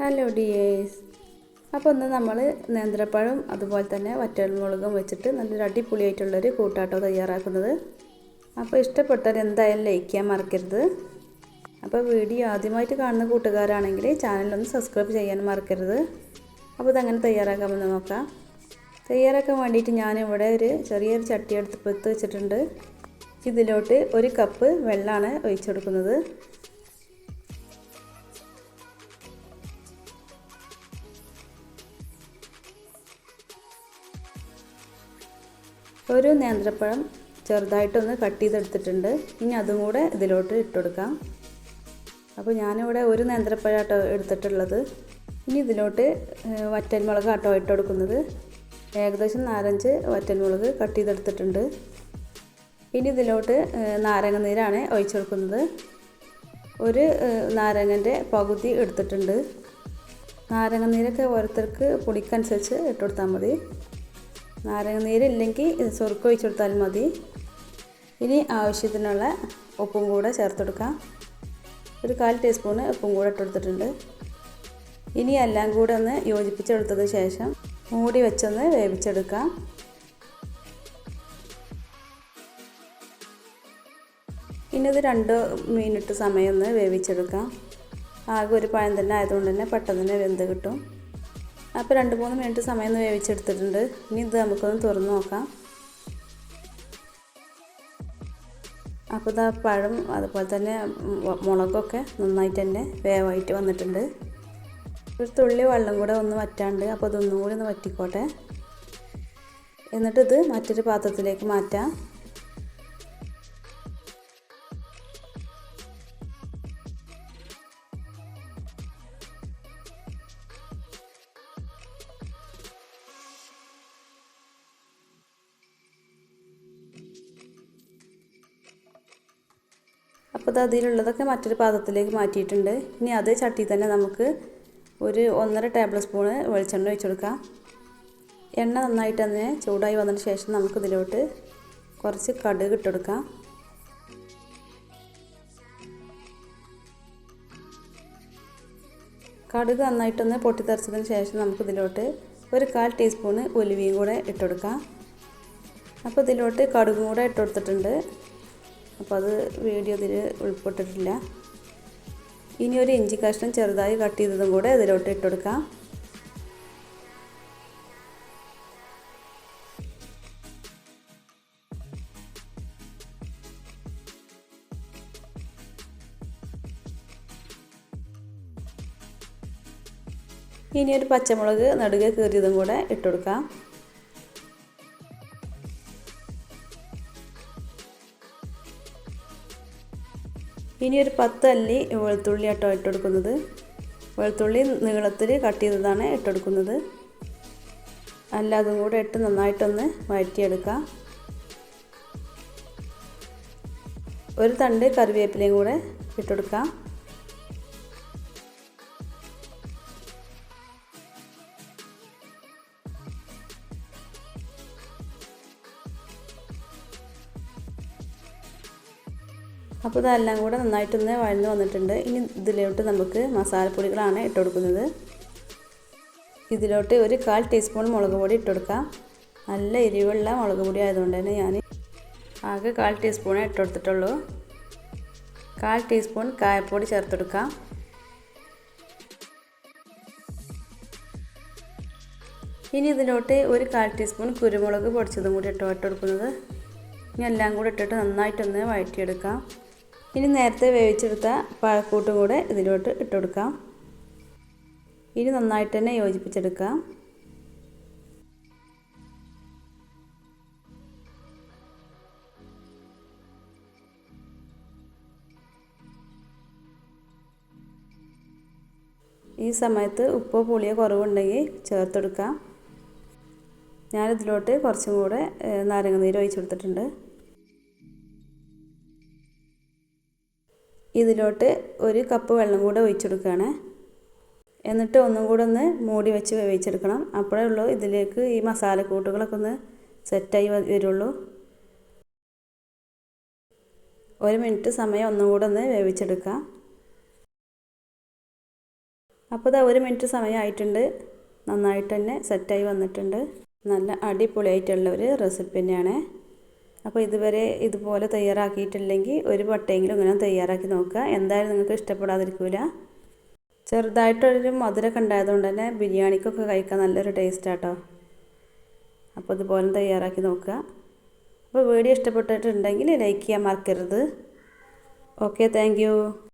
Hello dears അപ്പോൾ ഒന്ന് നമ്മൾ നേന്ത്രപ്പഴം അതുപോലെ തന്നെ വറ്റൽമുളകും വെച്ചിട്ട് നല്ലൊരു അടിപൊളിയായിട്ടുള്ളൊരു കൂട്ടാട്ടോ തയ്യാറാക്കുന്നത്. അപ്പോൾ ഇഷ്ടപ്പെട്ടവർ എന്തായാലും ലൈക്ക് ചെയ്യാൻ മറക്കരുത്. അപ്പോൾ വീഡിയോ ആദ്യമായിട്ട് കാണുന്ന കൂട്ടുകാരാണെങ്കിൽ ചാനലൊന്ന് സബ്സ്ക്രൈബ് ചെയ്യാൻ മറക്കരുത്. അപ്പോൾ ഇതങ്ങനെ തയ്യാറാക്കാമെന്ന് നോക്കാം. തയ്യാറാക്കാൻ വേണ്ടിയിട്ട് ഞാനിവിടെ ഒരു ചെറിയൊരു ചട്ടി എടുത്ത് പെത്ത് വെച്ചിട്ടുണ്ട്. ഇതിലോട്ട് ഒരു കപ്പ് വെള്ളമാണ് ഒഴിച്ചു ഒരു നേന്ത്രപ്പഴം ചെറുതായിട്ടൊന്ന് കട്ട് ചെയ്തെടുത്തിട്ടുണ്ട്. ഇനി അതും കൂടെ ഇതിലോട്ട് ഇട്ടുകൊടുക്കാം അപ്പോൾ ഞാനിവിടെ ഒരു നേന്ത്രപ്പഴം ആട്ടോ എടുത്തിട്ടുള്ളത്. ഇനി ഇതിലോട്ട് വറ്റൻമുളക് ആട്ടോ ഇട്ട് കൊടുക്കുന്നത്. ഏകദേശം നാലഞ്ച് വറ്റൻമുളക് കട്ട് ചെയ്തെടുത്തിട്ടുണ്ട്. ഇനി ഇതിലോട്ട് നാരങ്ങ നീരാണ് ഒഴിച്ചു കൊടുക്കുന്നത്. ഒരു നാരങ്ങന്റെ പകുതി എടുത്തിട്ടുണ്ട്. നാരങ്ങ നീരൊക്കെ ഓരോരുത്തർക്ക് പുളിക്കനുസരിച്ച് ഇട്ട് കൊടുത്താൽ മതി. നാരങ്ങ നീര് ഇല്ലെങ്കിൽ ഇത് സുറുക്ക് ഒഴിച്ചു കൊടുത്താൽ മതി. ഇനി ആവശ്യത്തിനുള്ള ഉപ്പും കൂടെ ചേർത്ത് കൊടുക്കാം ഒരു കാൽ ടീസ്പൂണ് ഉപ്പും കൂടെ ഇട്ട് കൊടുത്തിട്ടുണ്ട് ഇനി എല്ലാം കൂടെ ഒന്ന് യോജിപ്പിച്ചെടുത്തത് ശേഷം മൂടി വെച്ചൊന്ന് വേവിച്ചെടുക്കാം ഇനി ഇത് രണ്ട് മിനിറ്റ് സമയം ഒന്ന് വേവിച്ചെടുക്കാം ആകെ ഒരു പഴം തന്നെ ആയതുകൊണ്ട് തന്നെ പെട്ടെന്ന് തന്നെ വെന്ത് കിട്ടും. അപ്പോൾ രണ്ട് മൂന്ന് മിനിറ്റ് സമയം ഒന്ന് വേവിച്ചെടുത്തിട്ടുണ്ട്. ഇനി ഇത് നമുക്കൊന്ന് തുറന്ന് നോക്കാം. അപ്പോൾ ഇതാ പഴം അതുപോലെ തന്നെ മുളകൊക്കെ നന്നായിട്ട് തന്നെ വേവായിട്ട് വന്നിട്ടുണ്ട്. ഒരു തുള്ളി വെള്ളം കൂടെ ഒന്ന് വറ്റാണ്ട് അപ്പോൾ അതൊന്നും കൂടി ഒന്ന് വറ്റിക്കോട്ടെ. എന്നിട്ടിത് മറ്റൊരു പാത്രത്തിലേക്ക് മാറ്റാം. അപ്പോൾ അതിലുള്ളതൊക്കെ മറ്റൊരു പാത്രത്തിലേക്ക് മാറ്റിയിട്ടുണ്ട്. ഇനി അത് ചട്ടി തന്നെ നമുക്ക് ഒരു ഒന്നര ടേബിൾ സ്പൂണ് വെളിച്ചെണ്ണ ഒഴിച്ചു കൊടുക്കാം. എണ്ണ നന്നായിട്ട് തന്നെ ചൂടായി വന്നതിന് ശേഷം നമുക്ക് നമുക്കിതിലോട്ട് കുറച്ച് കടുക് ഇട്ടുകൊടുക്കാം കടുക് നന്നായിട്ടൊന്ന് പൊട്ടിത്തെറിച്ചതിന് ശേഷം നമുക്കിതിലോട്ട് ഒരു കാൽ ടീസ്പൂണ് ഉലുവയും കൂടെ ഇട്ടുകൊടുക്കാം അപ്പോൾ ഇതിലോട്ട് കടുകും കൂടെ ഇട്ട് കൊടുത്തിട്ടുണ്ട്. അപ്പോൾ അത് വീഡിയോ ഇതിൽ ഉൾപ്പെട്ടിട്ടില്ല. ഇനി ഒരു ഇഞ്ചി കഷ്ണം ചെറുതായി കട്ട് ചെയ്തതും കൂടെ ഇതിലോട്ട് ഇട്ടെടുക്കാം കൊടുക്കാം. ഇനി ഒരു പച്ചമുളക് നടുകെ കീറിയതും കൂടെ ഇട്ട് ഇനി ഒരു പത്ത് അല്ലി വെളുത്തുള്ളി ആട്ടോ ഇട്ടെടുക്കുന്നത്. വെളുത്തുള്ളി നീളത്തിൽ കട്ട് ചെയ്തതാണ് ഇട്ടെടുക്കുന്നത്. അല്ല അതും കൂടെ ഇട്ട് നന്നായിട്ടൊന്ന് വഴറ്റിയെടുക്കാം. ഒരു തണ്ട് കറിവേപ്പിലയും കൂടെ ഇട്ടുകൊടുക്കാം അപ്പോൾ ഇതെല്ലാം കൂടെ നന്നായിട്ടൊന്ന് വഴന്ന് വന്നിട്ടുണ്ട്. ഇനി ഇതിലോട്ട് നമുക്ക് മസാലപ്പൊടികളാണ് ഇട്ട് കൊടുക്കുന്നത്. ഇതിലോട്ട് ഒരു കാൽ ടീസ്പൂൺ മുളക് പൊടി ഇട്ട് കൊടുക്കാം. നല്ല എരിവുള്ള മുളക് പൊടി ആയതുകൊണ്ട് തന്നെ ഞാൻ ആകെ കാൽ ടീസ്പൂണേ ഇട്ട് കൊടുത്തിട്ടുള്ളൂ. കാൽ ടീസ്പൂൺ കായപ്പൊടി ചേർത്തെടുക്കാം ഇനി ഇതിലോട്ട് ഒരു കാൽ ടീസ്പൂൺ കുരുമുളക് പൊടിച്ചതും കൂടി ഇട്ട് ഇട്ട് കൊടുക്കുന്നത്. ഇനി എല്ലാം കൂടി ഇട്ടിട്ട് നന്നായിട്ടൊന്ന് വഴറ്റിയെടുക്കാം. ഇനി നേരത്തെ വേവിച്ചെടുത്ത പഴക്കൂട്ടും കൂടെ ഇതിലോട്ട് ഇട്ട് കൊടുക്കാം. ഇനി നന്നായിട്ട് തന്നെ യോജിപ്പിച്ചെടുക്കാം. ഈ സമയത്ത് ഉപ്പോ പുളിയോ കുറവുണ്ടെങ്കിൽ ചേർത്തെടുക്കാം. ഞാനിതിലോട്ട് കുറച്ചും കൂടെ നാരങ്ങ നീര് ഒഴിച്ചു കൊടുത്തിട്ടുണ്ട്. ഇതിലോട്ട് ഒരു കപ്പ് വെള്ളം കൂടെ ഒഴിച്ചെടുക്കുകയാണ്. എന്നിട്ട് ഒന്നും കൂടെ ഒന്ന് മൂടി വെച്ച് വേവിച്ചെടുക്കണം. അപ്പോഴേ ഉള്ളൂ ഇതിലേക്ക് ഈ മസാലക്കൂട്ടുകളൊക്കെ ഒന്ന് സെറ്റായി വരുള്ളൂ. ഒരു മിനിറ്റ് സമയം ഒന്നും കൂടെ ഒന്ന് വേവിച്ചെടുക്കാം അപ്പോൾ ഇതാ ഒരു മിനിറ്റ് സമയമായിട്ടുണ്ട് നന്നായിട്ട് തന്നെ സെറ്റായി വന്നിട്ടുണ്ട്. നല്ല അടിപൊളിയായിട്ടുള്ള ഒരു റെസിപ്പി തന്നെയാണ്. അപ്പോൾ ഇതുവരെ ഇതുപോലെ തയ്യാറാക്കിയിട്ടില്ലെങ്കിൽ ഒരു വട്ടയെങ്കിലും ഇങ്ങനെ തയ്യാറാക്കി നോക്കുക. എന്തായാലും നിങ്ങൾക്ക് ഇഷ്ടപ്പെടാതിരിക്കില്ല ചെറുതായിട്ടൊരു മധുരമൊക്കെ ഉണ്ടായതുകൊണ്ട് തന്നെ ബിരിയാണിക്കൊക്കെ കഴിക്കാൻ നല്ലൊരു ടേസ്റ്റാട്ടോ അപ്പോൾ ഇതുപോലെ തയ്യാറാക്കി നോക്കുക. അപ്പോൾ വീഡിയോ ഇഷ്ടപ്പെട്ടിട്ടുണ്ടെങ്കിൽ ലൈക്ക് ചെയ്യാൻ മറക്കരുത്. Okay thank